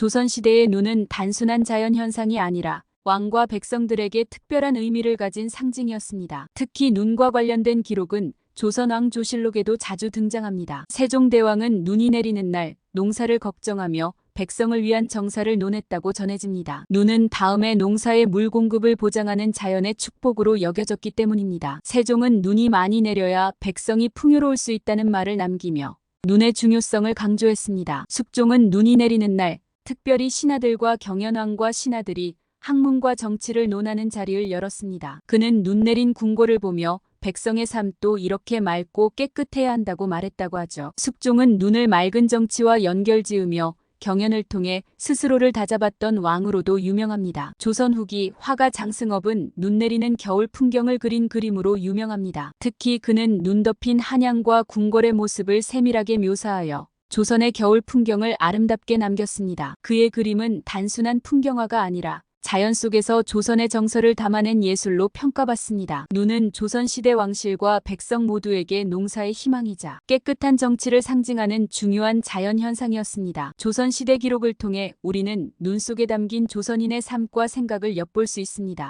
조선시대의 눈은 단순한 자연 현상이 아니라 왕과 백성들에게 특별한 의미를 가진 상징이었습니다. 특히 눈과 관련된 기록은 조선왕 조실록에도 자주 등장합니다. 세종대왕은 눈이 내리는 날 농사를 걱정하며 백성을 위한 정사를 논했다고 전해집니다. 눈은 다음에 농사의 물 공급을 보장하는 자연의 축복으로 여겨졌기 때문입니다. 세종은 눈이 많이 내려야 백성이 풍요로울 수 있다는 말을 남기며 눈의 중요성을 강조했습니다. 숙종은 눈이 내리는 날 특별히 신하들과 경연왕과 신하들이 학문과 정치를 논하는 자리를 열었습니다. 그는 눈 내린 궁궐을 보며 백성의 삶도 이렇게 맑고 깨끗해야 한다고 말했다고 하죠. 숙종은 눈을 맑은 정치와 연결지으며 경연을 통해 스스로를 다잡았던 왕으로도 유명합니다. 조선 후기 화가 장승업은 눈 내리는 겨울 풍경을 그린 그림으로 유명합니다. 특히 그는 눈 덮인 한양과 궁궐의 모습을 세밀하게 묘사하여 조선의 겨울 풍경을 아름답게 남겼습니다. 그의 그림은 단순한 풍경화가 아니라 자연 속에서 조선의 정서를 담아낸 예술로 평가받습니다. 눈은 조선시대 왕실과 백성 모두에게 농사의 희망이자 깨끗한 정치를 상징하는 중요한 자연 현상이었습니다. 조선시대 기록을 통해 우리는 눈 속에 담긴 조선인의 삶과 생각을 엿볼 수 있습니다.